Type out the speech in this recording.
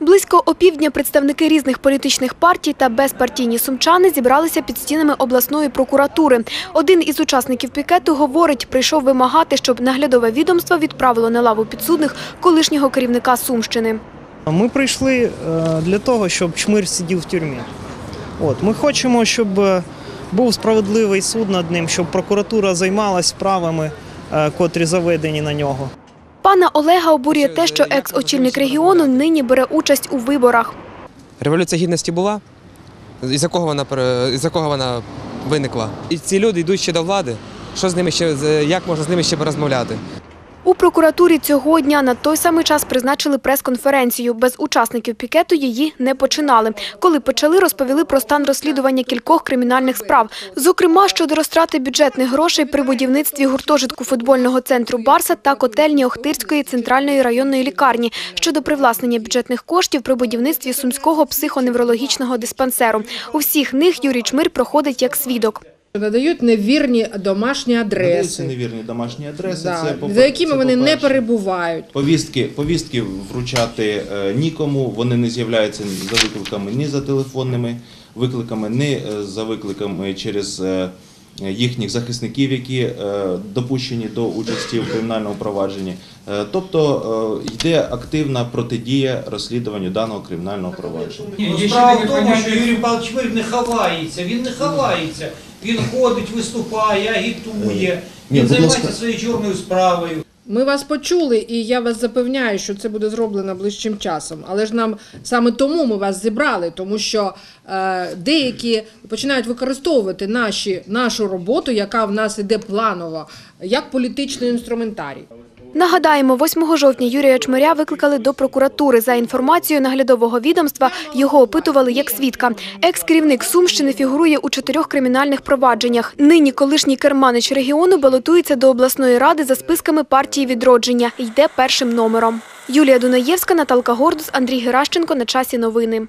Близько опівдня представники різних політичних партій та безпартійні сумчани зібралися під стінами обласної прокуратури. Один із учасників пікету говорить, прийшов вимагати, щоб наглядове відомство відправило на лаву підсудних колишнього керівника Сумщини. Ми прийшли е, для того, щоб чмир сидів в тюрмі. От, ми хочемо, щоб е, був справедливий суд над ним, щоб прокуратура займалась справами, е, котрі заведені на нього. Пана Олега обурює те, що екс-очільник регіону нині бере участь у виборах. Революція гідності була, із якого вона із якого вона виникла. І ці люди йдуть ще до влади. Що з ними ще як можна з ними ще порозмовляти? У прокуратурі цього дня на той самий час призначили прес-конференцію. Без учасників пікету її не починали. Коли почали, розповіли про стан розслідування кількох кримінальних справ. Зокрема, щодо розтрати бюджетних грошей при будівництві гуртожитку футбольного центру «Барса» та котельні Охтирської центральної районної лікарні, щодо привласнення бюджетних коштів при будівництві Сумського психоневрологічного диспансеру. У всіх них Юрій Чмир проходить як свідок. Надають невірні домашні Надаються адреси, невірні домашні адреси, да, це, по- за якими це вони не по-перше. перебувають. Повістки, повістки вручати е, нікому, вони не з'являються за викликами ні за телефонними викликами, ні е, за викликами через е, їхніх захисників, які е, допущені до участі в кримінальному провадженні. Е, Тобто е, йде активна протидія розслідуванню даного кримінального провадження. Ні, Ну, є ще Справа в таке тому, поняття. що Юрій Павлович не ховається, він не ховається. Він ходить, виступає, агітує, він будь займається ласка. своєю чорною справою. Ми вас почули, і я вас запевняю, що це буде зроблено ближчим часом. Але ж нам саме тому ми вас зібрали, тому що е, деякі починають використовувати наші, нашу роботу, яка в нас іде планово, як політичний інструментарій. Нагадаємо, 8 жовтня Юрія Чмиря викликали до прокуратури. За інформацією наглядового відомства, його опитували як свідка. Екс-керівник Сумщини фігурує у чотирьох кримінальних провадженнях. Нині колишній керманич регіону балотується до обласної ради за списками партії «Відродження». Йде першим номером. Юлія Дунаєвська, Наталка Гордус, Андрій Геращенко. На часі новини.